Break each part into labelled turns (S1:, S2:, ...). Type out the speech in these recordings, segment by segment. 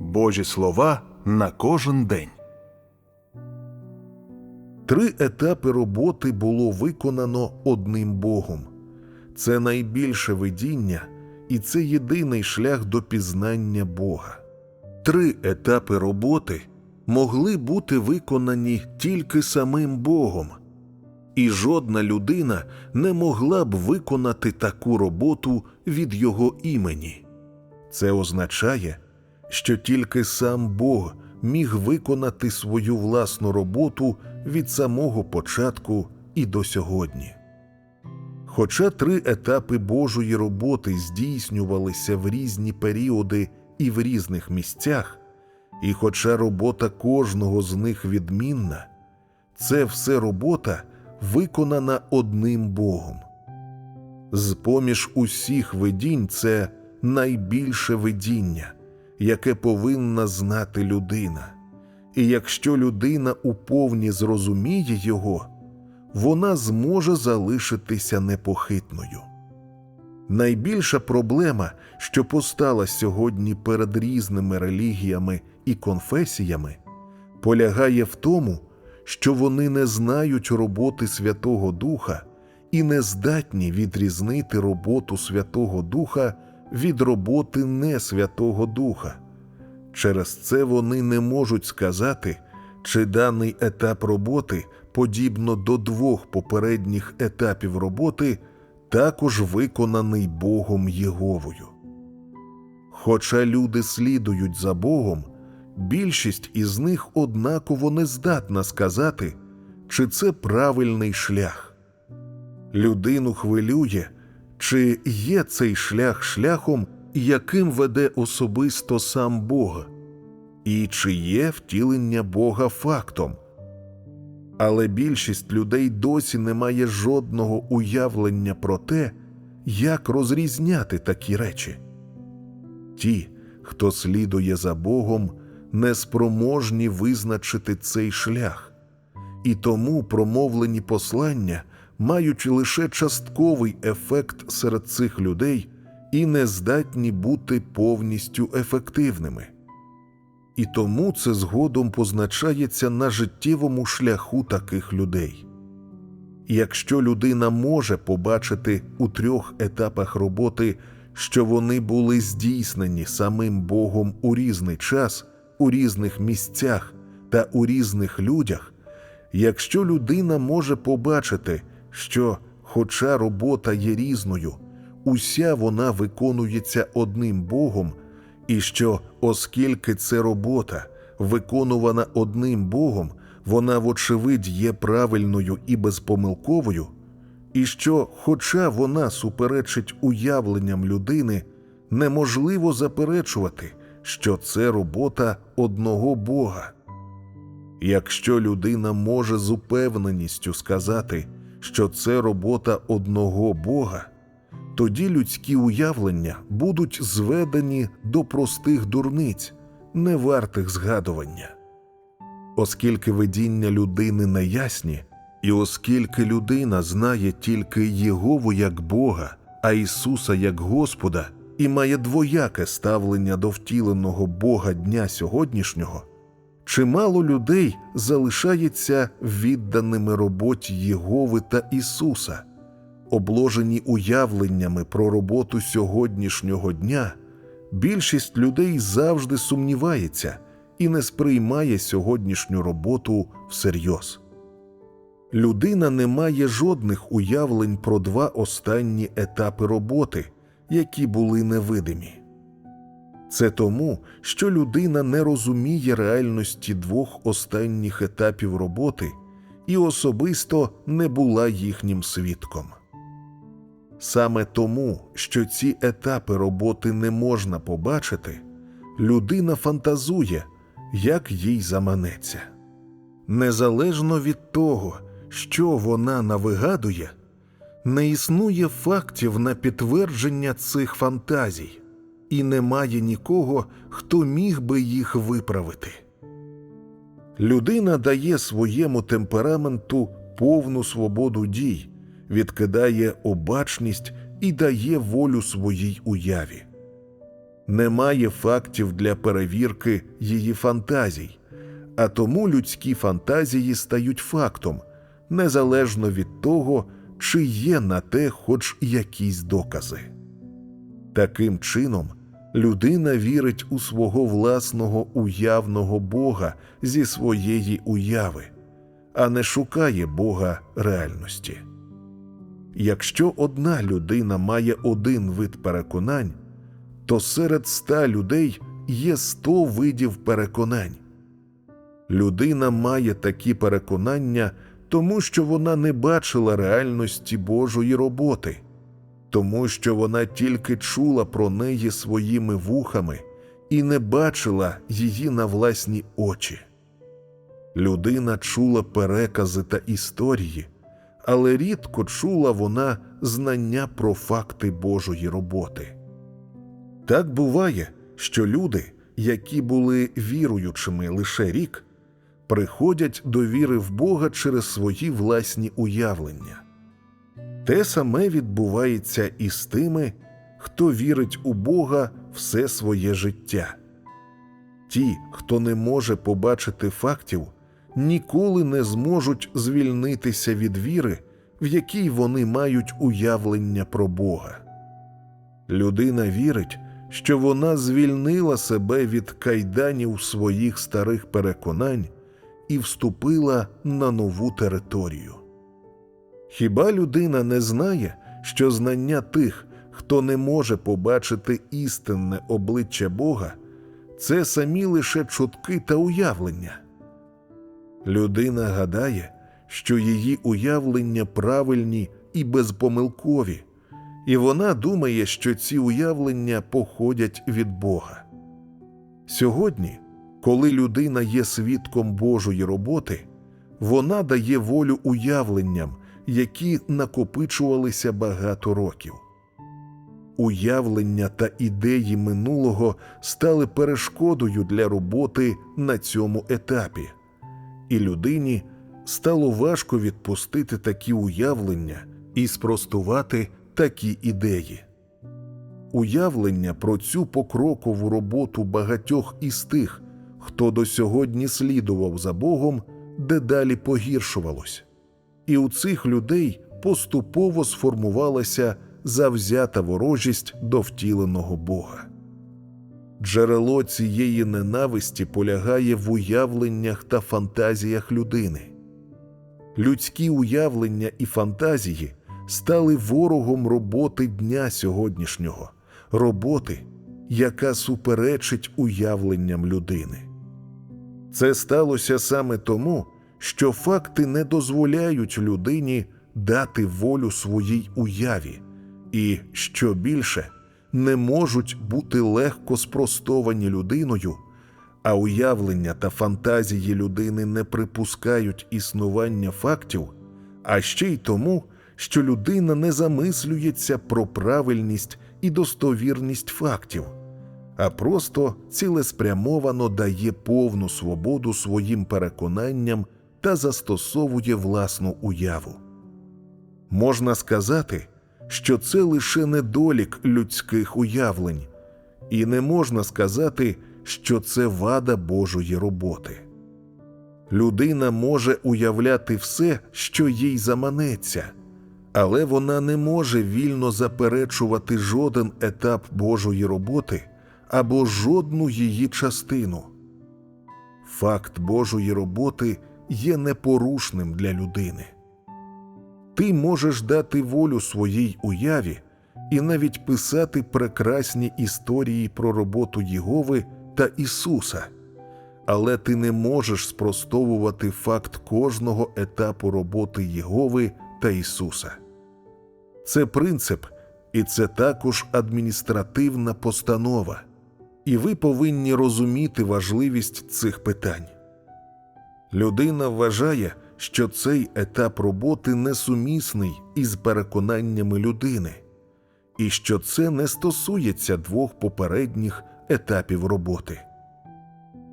S1: Божі слова на кожен день.
S2: Три етапи роботи було виконано одним Богом. Це найбільше видіння, і це єдиний шлях до пізнання Бога. Три етапи роботи могли бути виконані тільки самим Богом, і жодна людина не могла б виконати таку роботу від Його імені. Це означає, що тільки сам Бог міг виконати свою власну роботу від самого початку і до сьогодні. Хоча три етапи Божої роботи здійснювалися в різні періоди і в різних місцях, і хоча робота кожного з них відмінна, це все робота виконана одним Богом. З поміж усіх видінь це найбільше видіння, яке повинна знати людина. І якщо людина уповні зрозуміє його, вона зможе залишитися непохитною. Найбільша проблема, що постала сьогодні перед різними релігіями і конфесіями, полягає в тому, що вони не знають роботи Святого Духа і не здатні відрізнити роботу Святого Духа від роботи не Святого Духа. Через це вони не можуть сказати, чи даний етап роботи, подібно до двох попередніх етапів роботи, також виконаний Богом Єговою. Хоча люди слідують за Богом, більшість із них однаково не здатна сказати, чи це правильний шлях. Людину хвилює, чи є цей шлях шляхом, яким веде особисто сам Бог, і чи є втілення Бога фактом. Але більшість людей досі не має жодного уявлення про те, як розрізняти такі речі. Ті, хто слідує за Богом, неспроможні визначити цей шлях, і тому промовлені послання мають лише частковий ефект серед цих людей і не здатні бути повністю ефективними. І тому це згодом позначається на життєвому шляху таких людей. Якщо людина може побачити у трьох етапах роботи, що вони були здійснені самим Богом у різний час, у різних місцях та у різних людях, якщо людина може побачити, що, хоча робота є різною, уся вона виконується одним Богом, і що, оскільки це робота, виконувана одним Богом, вона, вочевидь, є правильною і безпомилковою, і що, хоча вона суперечить уявленням людини, неможливо заперечувати, що це робота одного Бога. Якщо людина може з упевненістю сказати, що це робота одного Бога, тоді людські уявлення будуть зведені до простих дурниць, не вартих згадування. Оскільки видіння людини неясні, і оскільки людина знає тільки Єгову як Бога, а Ісуса як Господа, і має двояке ставлення до втіленого Бога дня сьогоднішнього, чимало людей залишається відданими роботі Єгови та Ісуса, обложені уявленнями про роботу сьогоднішнього дня. Більшість людей завжди сумнівається і не сприймає сьогоднішню роботу всерйоз. Людина не має жодних уявлень про два останні етапи роботи, які були невидимі. Це тому, що людина не розуміє реальності двох останніх етапів роботи і особисто не була їхнім свідком. Саме тому, що ці етапи роботи не можна побачити, людина фантазує, як їй заманеться. Незалежно від того, що вона навигадує, не існує фактів на підтвердження цих фантазій, і немає нікого, хто міг би їх виправити. Людина дає своєму темпераменту повну свободу дій, відкидає обачність і дає волю своїй уяві. Немає фактів для перевірки її фантазій, а тому людські фантазії стають фактом, незалежно від того, чи є на те хоч якісь докази. Таким чином, людина вірить у свого власного уявного Бога зі своєї уяви, а не шукає Бога реальності. Якщо одна людина має один вид переконань, то серед ста людей є сто видів переконань. Людина має такі переконання, тому що вона не бачила реальності Божої роботи, тому що вона тільки чула про неї своїми вухами і не бачила її на власні очі. Людина чула перекази та історії, але рідко чула вона знання про факти Божої роботи. Так буває, що люди, які були віруючими лише рік, приходять до віри в Бога через свої власні уявлення. Те саме відбувається і з тими, хто вірить у Бога все своє життя. Ті, хто не може побачити фактів, ніколи не зможуть звільнитися від віри, в якій вони мають уявлення про Бога. Людина вірить, що вона звільнила себе від кайданів своїх старих переконань і вступила на нову територію. Хіба людина не знає, що знання тих, хто не може побачити істинне обличчя Бога, це самі лише чутки та уявлення? Людина гадає, що її уявлення правильні і безпомилкові, і вона думає, що ці уявлення походять від Бога. Сьогодні, коли людина є свідком Божої роботи, вона дає волю уявленням, які накопичувалися багато років. Уявлення та ідеї минулого стали перешкодою для роботи на цьому етапі, і людині стало важко відпустити такі уявлення і спростувати такі ідеї. Уявлення про цю покрокову роботу багатьох із тих, хто до сьогодні слідував за Богом, дедалі погіршувалось, і у цих людей поступово сформувалася завзята ворожість до втіленого Бога. Джерело цієї ненависті полягає в уявленнях та фантазіях людини. Людські уявлення і фантазії стали ворогом роботи дня сьогоднішнього, роботи, яка суперечить уявленням людини. Це сталося саме тому, що факти не дозволяють людині дати волю своїй уяві, і, що більше, не можуть бути легко спростовані людиною, а уявлення та фантазії людини не припускають існування фактів, а ще й тому, що людина не замислюється про правильність і достовірність фактів, а просто цілеспрямовано дає повну свободу своїм переконанням та застосовує власну уяву. Можна сказати, що це лише недолік людських уявлень, і не можна сказати, що це вада Божої роботи. Людина може уявляти все, що їй заманеться, але вона не може вільно заперечувати жоден етап Божої роботи або жодну її частину. Факт Божої роботи є непорушним для людини. Ти можеш дати волю своїй уяві і навіть писати прекрасні історії про роботу Єгови та Ісуса, але ти не можеш спростовувати факт кожного етапу роботи Єгови та Ісуса. Це принцип, і це також адміністративна постанова, і ви повинні розуміти важливість цих питань. Людина вважає, що цей етап роботи несумісний із переконаннями людини, і що це не стосується двох попередніх етапів роботи.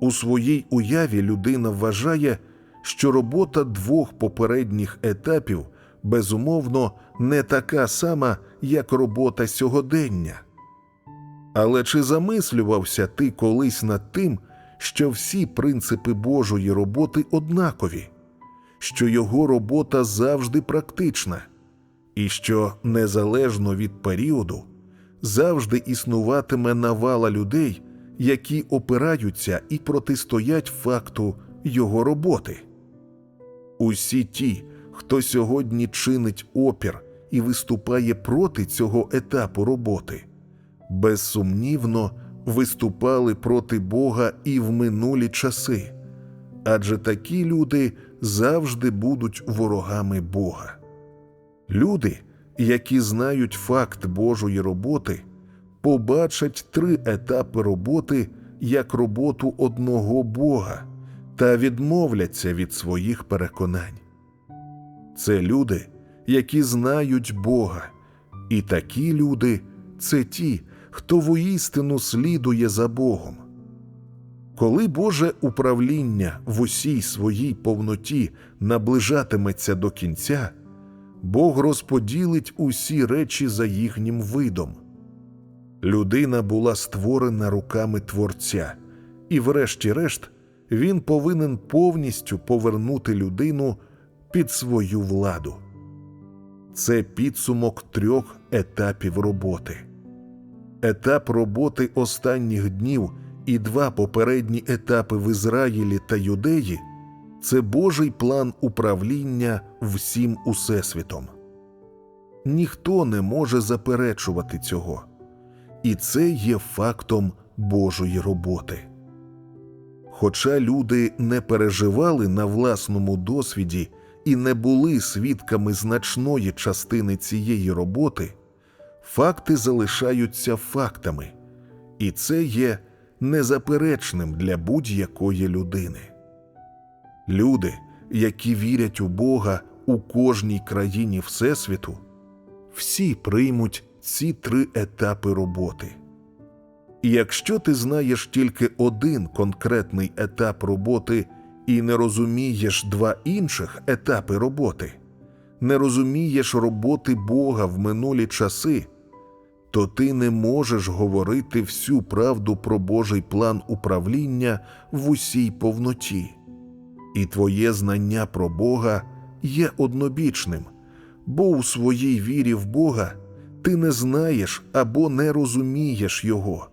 S2: У своїй уяві людина вважає, що робота двох попередніх етапів безумовно не така сама, як робота сьогодення. Але чи замислювався ти колись над тим, що всі принципи Божої роботи однакові, що його робота завжди практична, і що незалежно від періоду завжди існуватиме навала людей, які опираються і протистоять факту його роботи? Усі ті, хто сьогодні чинить опір і виступає проти цього етапу роботи, безсумнівно виступали проти Бога і в минулі часи, адже такі люди завжди будуть ворогами Бога. Люди, які знають факт Божої роботи, побачать три етапи роботи як роботу одного Бога та відмовляться від своїх переконань. Це люди, які знають Бога, і такі люди це ті, хто воістину слідує за Богом. Коли Боже управління в усій своїй повноті наближатиметься до кінця, Бог розподілить усі речі за їхнім видом. Людина була створена руками Творця, і, врешті-решт, він повинен повністю повернути людину під свою владу. Це підсумок трьох етапів роботи. Етап роботи останніх днів і два попередні етапи в Ізраїлі та Юдеї це Божий план управління всім Усесвітом. Ніхто не може заперечувати цього, і це є фактом Божої роботи. Хоча люди не переживали на власному досвіді і не були свідками значної частини цієї роботи, факти залишаються фактами, і це є незаперечним для будь-якої людини. Люди, які вірять у Бога у кожній країні Всесвіту, всі приймуть ці три етапи роботи. І якщо ти знаєш тільки один конкретний етап роботи і не розумієш два інших етапи роботи, не розумієш роботи Бога в минулі часи, то ти не можеш говорити всю правду про Божий план управління в усій повноті, і твоє знання про Бога є однобічним, бо у своїй вірі в Бога ти не знаєш або не розумієш Його,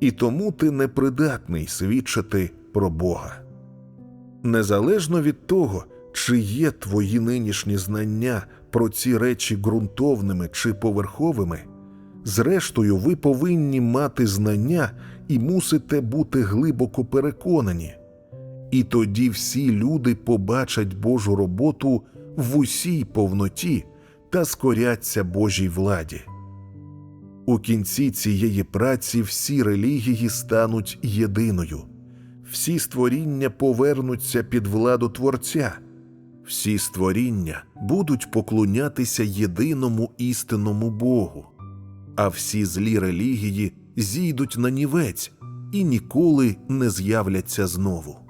S2: і тому ти непридатний свідчити про Бога. Незалежно від того, чи є твої нинішні знання про ці речі ґрунтовними чи поверховими, зрештою, ви повинні мати знання і мусите бути глибоко переконані. І тоді всі люди побачать Божу роботу в усій повноті та скоряться Божій владі. У кінці цієї праці всі релігії стануть єдиною, всі створіння повернуться під владу Творця, всі створіння будуть поклонятися єдиному істинному Богу, а всі злі релігії зійдуть на нівець і ніколи не з'являться знову.